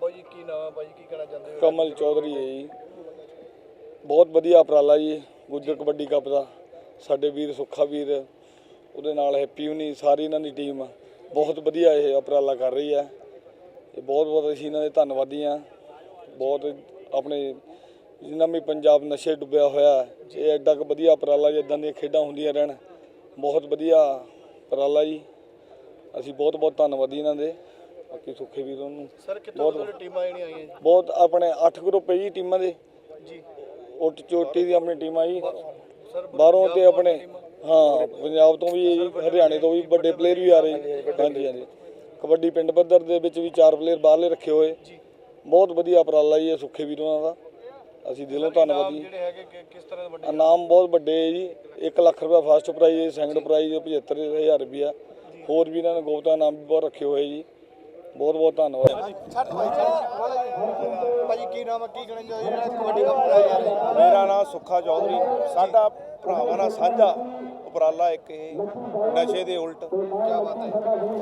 ਬਾਈ ਕੀ ਨਾਮ ਹੈ ਬਾਈ ਜੀ? ਕੀ ਕਹਿਣਾ ਚਾਹੁੰਦੇ ਹੋ? ਕਮਲ ਚੌਧਰੀ ਹੈ ਜੀ। ਬਹੁਤ ਵਧੀਆ ਉਪਰਾਲਾ ਜੀ ਗੁੱਜਰ ਕਬੱਡੀ ਕੱਪ ਦਾ। ਸਾਡੇ ਵੀਰ ਸੁੱਖਾ ਵੀਰ ਉਹਦੇ ਨਾਲ ਹੈਪੀ ਹੁਣੀ ਸਾਰੀ ਇਹਨਾਂ ਦੀ ਟੀਮ ਬਹੁਤ ਵਧੀਆ ਇਹ ਉਪਰਾਲਾ ਕਰ ਰਹੀ ਹੈ ਇਹ ਬਹੁਤ ਬਹੁਤ ਅਸੀਂ ਇਹਨਾਂ ਦੇ ਧੰਨਵਾਦੀ ਹਾਂ ਬਹੁਤ ਆਪਣੇ ਜਿੰਨਾ ਵੀ ਪੰਜਾਬ ਨਸ਼ੇ ਡੁੱਬਿਆ ਹੋਇਆ ਹੈ, ਇਹ ਐਡਾ ਕੁ ਵਧੀਆ ਉਪਰਾਲਾ ਜਿੱਦਾਂ ਦੀਆਂ ਖੇਡਾਂ ਹੁੰਦੀਆਂ ਰਹਿਣ। ਬਹੁਤ ਵਧੀਆ ਉਪਰਾਲਾ ਜੀ। ਅਸੀਂ ਬਹੁਤ ਬਹੁਤ ਧੰਨਵਾਦੀ ਇਹਨਾਂ ਦੇ। ਬਾਕੀ ਸੁੱਖੇ ਵੀਰ ਨੂੰ ਸਰ ਕਿੱਥੋਂ ਕਿੱਥੋਂ ਟੀਮਾਂ ਜਿਹੜੀਆਂ ਆਈਆਂ ਜੀ? ਬਹੁਤ ਆਪਣੇ 8 ਗਰੁੱਪ ਹੈ ਜੀ ਟੀਮਾਂ ਦੇ। ਜੀ। ਉੱਟ ਚੋਟੀ ਦੀ ਆਪਣੀ ਟੀਮ ਜੀ। ਬਾਹਰੋਂ ਤੇ ਆਪਣੇ ਹਾਂ ਪੰਜਾਬ ਤੋਂ ਵੀ ਜੀ, ਹਰਿਆਣੇ ਤੋਂ ਵੀ ਵੱਡੇ ਪਲੇਅਰ ਵੀ ਆ ਰਹੇ। ਜੀ। ਹਾਂਜੀ ਹਾਂਜੀ ਕਬੱਡੀ ਪਿੰਡ ਪੱਧਰ ਦੇ ਵਿੱਚ ਵੀ ਚਾਰ ਪਲੇਅਰ ਬਾਹਰਲੇ ਰੱਖੇ ਹੋਏ। ਬਹੁਤ ਵਧੀਆ ਉਪਰਾਲਾ ਜੀ ਇਹ ਸੁੱਖੇ ਵੀਰਾਂ ਦਾ। ਅਸੀਂ ਦਿਲੋਂ ਧੰਨਵਾਦੀ ਜਿਹੜੇ ਹੈਗੇ ਕਿ- ਕਿਸ ਤਰ੍ਹਾਂ ਦੇ ਵੱਡੇ ਇਨਾਮ ਬਹੁਤ ਵੱਡੇ ਹੈ ਜੀ। 1 ਲੱਖ ਰੁਪਏ ਫਸਟ ਪ੍ਰਾਈਜ਼ ਹੈ ਸੈਕੰਡ ਪ੍ਰਾਈਜ਼ 75000 ਰੁਪਇਆ। ਹੋਰ ਵੀ ਇਹਨਾਂ ਨੇ ਗੋਪਤਾ ਇਨਾਮ ਵੀ ਬਹੁਤ ਰੱਖੇ ਹੋਏ ਜੀ। ਬਹੁਤ ਬਹੁਤ ਧੰਨਵਾਦ। ਭਾਈ ਕੀ ਨਾਮ ਹੈ ਕੀ ਕਹਿਣਾ ਚਾਹੁੰਦੇ ਹੋ? ਜਿਹੜਾ ਕਬੱਡੀ ਕੱਪ ਕਰਾਇਆ ਜਾ ਰਿਹਾ ਮੇਰਾ ਨਾਮ ਸੁੱਖਾ ਚੌਧਰੀ। ਸਾਡਾ ਭਰਾਵਾਂ ਨਾਲ ਸਾਂਝਾ ਉਪਰਾਲਾ ਇੱਕ ਇਹ ਨਸ਼ੇ ਦੇ ਉਲਟ। ਕੀ ਬਾਤ ਹੈ।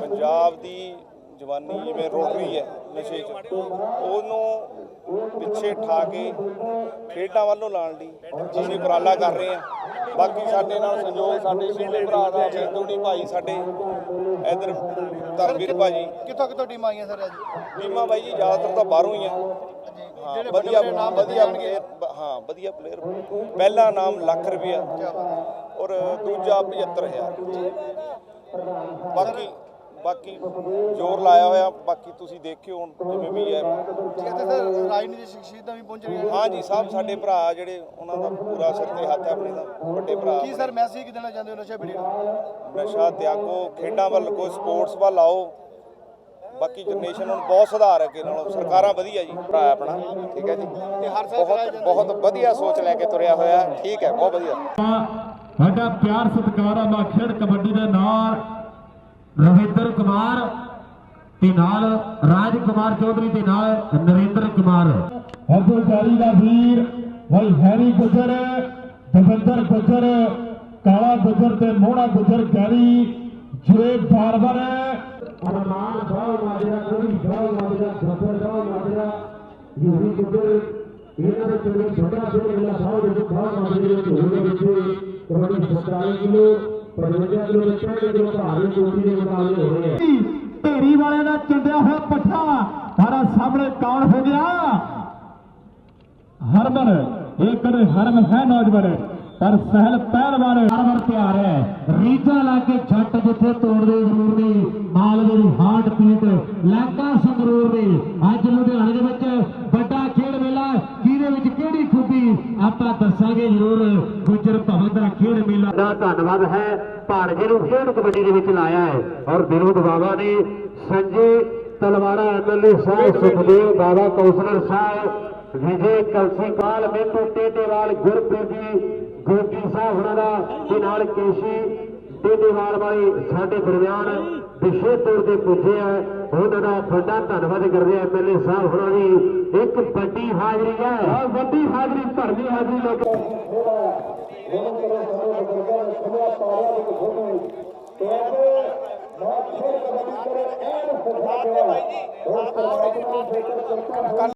ਪੰਜਾਬ ਦੀ ਜਵਾਨੀ ਜਿਵੇਂ ਰੁਲ ਰਹੀ ਹੈ ਨਸ਼ੇ 'ਚ ਉਹਨੂੰ ਪਿੱਛੇ ਠਾ ਕੇ ਖੇਡਾਂ ਵੱਲੋਂ ਲਾਣ ਲਈ ਅਸੀਂ ਉਪਰਾਲਾ ਕਰ ਰਹੇ ਹਾਂ ਬਾਕੀ ਸਾਡੇ ਨਾਲ ਸੰਯੋਗ ਸਾਡੇ ਛੋਟੇ ਭਰਾ ਦਾ ਚੇਤੋਣੀ ਭਾਈ ਸਾਡੇ ਇਧਰ ਧਰਮਵੀਰ ਭਾਜੀ। ਕਿੱਥੋਂ ਕਿੱਥੋਂ ਟੀਮਾਂ ਆਈਆਂ ਸਰ ਅੱਜ? ਟੀਮਾਂ ਬਾਈ ਜੀ ਜ਼ਿਆਦਾਤਰ ਤਾਂ ਬਾਹਰੋਂ ਹੀ ਆ। ਜਿਹੜੇ ਵਧੀਆ ਨਾਮ ਵਧੀਆ ਪਲੇਅਰ ਹਾਂ ਵਧੀਆ ਪਲੇਅਰ ਪਹਿਲਾ ਨਾਮ ਲੱਖ ਰੁਪਇਆ ਔਰ ਦੂਜਾ 75000 ਬਾਕੀ ਬਾਕੀ ਜ਼ੋਰ ਲਾਇਆ ਹੋਇਆ ਬਾਕੀ ਤੁਸੀਂ ਦੇਖਿਓ ਹੁਣ ਜਿਵੇਂ ਵੀ ਹੈ। ਇੱਥੇ ਸਰ ਰਾਜਨੀਤਿਕ ਸ਼ਖਸੀਅਤਾਂ ਵੀ ਪਹੁੰਚ ਰਹੀਆਂ ਨੇ। ਹਾਂ ਜੀ ਸਾਹਿਬ ਸਾਡੇ ਭਰਾ ਜਿਹੜੇ ਉਹਨਾਂ ਦਾ ਪੂਰਾ ਸਿਰ ਤੇ ਹੱਥ ਹੈ ਆਪਣੇ ਦਾ ਵੱਡੇ ਭਰਾ ਕੀ ਸਰ ਮੈਸੇਜ ਕੀ ਦੇਣਾ ਚਾਹੁੰਦੇ ਹੋ ਨਸ਼ਾ ਬੜੀ ਨਸ਼ਾ ਤਿਆਗੋ ਖੇਡਾਂ ਵੱਲ ਕੋ ਸਪੋਰਟਸ ਵੱਲ ਆਓ। ਬਾਕੀ ਜਨਰੇਸ਼ਨ ਹੁਣ ਬਹੁਤ ਸੁਧਾਰ ਹੈ ਕਿ ਨਾਲੋਂ। ਸਰਕਾਰਾਂ ਵਧੀਆ ਜੀ ਭਰਾ ਆਪਣਾ ਠੀਕ ਹੈ ਜੀ। ਤੇ ਹਰ ਬਹੁਤ ਜਾਂਦਾ। ਬਹੁਤ ਵਧੀਆ ਸੋਚ ਲੈ ਕੇ ਤੁਰਿਆ ਹੋਇਆ ਠੀਕ ਹੈ ਬਹੁਤ ਵਧੀਆ। ਸਾਡਾ ਪਿਆਰ ਸਤਿਕਾਰ ਆ ਖੇਡ ਕਬੱਡੀ ਦੇ ਨਾਲ ਰਵਿੰਦਰ ਕੁਮਾਰ ਤੇ ਨਾਲ ਰਾਜ ਕੁਮਾਰ ਚੌਧਰੀ ਤੇ ਨਾਲ ਨਰਿੰਦਰ ਕੁਮਾਰ। ਅਬਦੁਲ ਜਾਰੀ ਦਾ ਵੀਰ ਭਾਈ ਹੈਰੀ ਗੁਜਰ ਦਵਿੰਦਰ ਗੁਜਰ ਕਾਲਾ ਗੁਜਰ ਤੇ ਮੋਹਣਾ ਗੁਜਰ ਗੈਰੀ ਜੇ ਬਾਰਬਰ ਅਰਮਾਨ ਬਾਉ ਮਾਜਰਾ ਕੋਈ ਬਾਉ ਮਾਜਰਾ ਗੱਬਰ ਬਾਉ ਮਾਜਰਾ ਯੂਰੀ ਗੁਜਰ ਇਹਨਾਂ ਦੇ ਚੋਣੇ ਛੋਟਾ ਛੋਟਾ ਜਿਹੜਾ ਬਾਉ ਦੇ ਬਾਉ ਮਾਜਰੇ ਦੇ ਹੋਣੇ ਵਿੱਚ ਕਬੱਡੀ 47 ਕਿਲੋ। 55 ਕਿਲੋ ਦੇ ਭਾਰੀ ਚੋਟੀ ਦੇ ਮੁਕਾਬਲੇ ਹੋ ਰਹੇ ਆ। ਢੇਰੀ ਵਾਲੇ ਦਾ ਚੰਡਿਆ ਹੋਇਆ ਪੱਠਾ ਸਾਰਾ ਸਾਹਮਣੇ ਕੌਣ ਹੋ ਗਿਆ? ਹਰਮਨ ਇਹ ਕਦੇ ਹਰਮ ਹੈ ਨੌਜਵਾਨ, ਪਰ ਸਹਿਲ ਪਹਿਲਵਾਨ ਹਰਮਨ ਤਿਆਰ ਹੈ। ਰੀਜਾ ਲਾ ਕੇ ਛੱਟ ਜਿੱਥੇ ਤੋੜਦੇ ਜ਼ਰੂਰ ਨਹੀਂ। ਮਾਲਵੇ ਦੀ ਹਾਰਟ ਪੀਟ ਲਾਗਾ ਸੰਗਰੂਰ ਨੇ ਅੱਜ ਲੁਧਿਆਣੇ ਦੇ ਵਿੱਚ ਵੱਡਾ ਖੇਡ ਮੇਲਾ ਜਿਹਦੇ ਵਿੱਚ ਖੂਬੀ ਆਪਾਂ ਦੱਸਾਂਗੇ ਜ਼ਰੂਰ ਗੁਜਰ ਭਵਨ ਦਾ ਖੇਡ ਮੇਲਾ। ਦਾ ਧੰਨਵਾਦ ਹੈ ਭਾਣਜੇ ਨੂੰ ਖੇਡ ਕਬੱਡੀ ਦੇ ਵਿੱਚ ਲਾਇਆ ਹੈ। ਔਰ ਵਿਨੋਦ ਬਾਬਾ ਨੇ ਸੰਜੇ ਤਲਵਾੜਾ ਐਮਐਲਏ ਸਾਹਿਬ ਸੁਖਦੇਵ ਬਾਬਾ ਕੌਂਸਲਰ ਸਾਹਿਬ ਵਿਜੇ ਕਲਸੀਪਾਲ ਮੇਤੂ ਟੇਟੇਵਾਲ ਗੁਰਪ੍ਰੀਤ ਜੀ ਗੋਗੀ ਸਾਹਿਬ ਉਹਨਾਂ ਦਾ ਤੇ ਨਾਲ ਕੇਸ਼ੀ ਟੇਟੇਵਾਲ ਵਾਲੇ ਸਾਡੇ ਦਰਮਿਆਨ ਵਿਸ਼ੇਸ਼ ਤੌਰ ਤੇ ਪੁੱਜੇ ਆ। ਉਹਨਾਂ ਦਾ ਵੱਡਾ ਧੰਨਵਾਦ ਕਰਦੇ ਆ ਐਮਐਲਏ ਸਾਹਿਬ ਉਹਨਾਂ ਦੀ। ਇੱਕ ਵੱਡੀ ਹਾਜ਼ਰੀ ਹੈ। ਆ ਵੱਡੀ ਹਾਜ਼ਰੀ ਭਰਵੀਂ ਹਾਜ਼ਰੀ ਲੋਕ